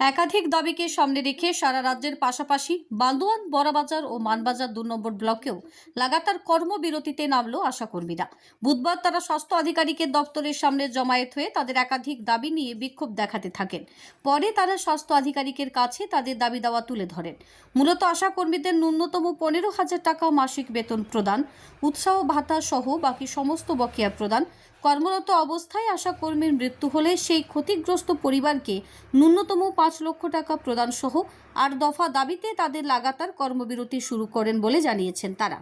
একাধিক দাবিকে সামনে রেখে সারা রাজ্যের পাশাপাশি বান্দোয়ান বড়াবাজার ও মানবাজার দু নম্বর ব্লকেও লাগাতার কর্মবিরতিতে নামলো আশাকর্মীরা। বুধবার তারা স্বাস্থ্য আধিকারিকের দপ্তরের সামনে জমায়েত হয়ে তাদের একাধিক দাবি নিয়ে বিক্ষোভ দেখাতে থাকেন। পরে তারা স্বাস্থ্য আধিকারিকের কাছে তাদের দাবি দাওয়া তুলে ধরেন। মূলত আশাকর্মীদের ন্যূনতম পনেরো হাজার টাকা মাসিক বেতন প্রদান, উৎসাহ ভাতা সহ বাকি সমস্ত বকেয়া প্রদান কর্মরত অবস্থায় আশা কর্মীর মৃত্যু হলে সেই ক্ষতিগ্রস্ত পরিবারকে ন্যূনতম পাঁচ লক্ষ টাকা প্রদানসহ আট দফা দাবিতে তাদের লাগাতার কর্মবিরতি শুরু করেন বলে জানিয়েছেন তারা।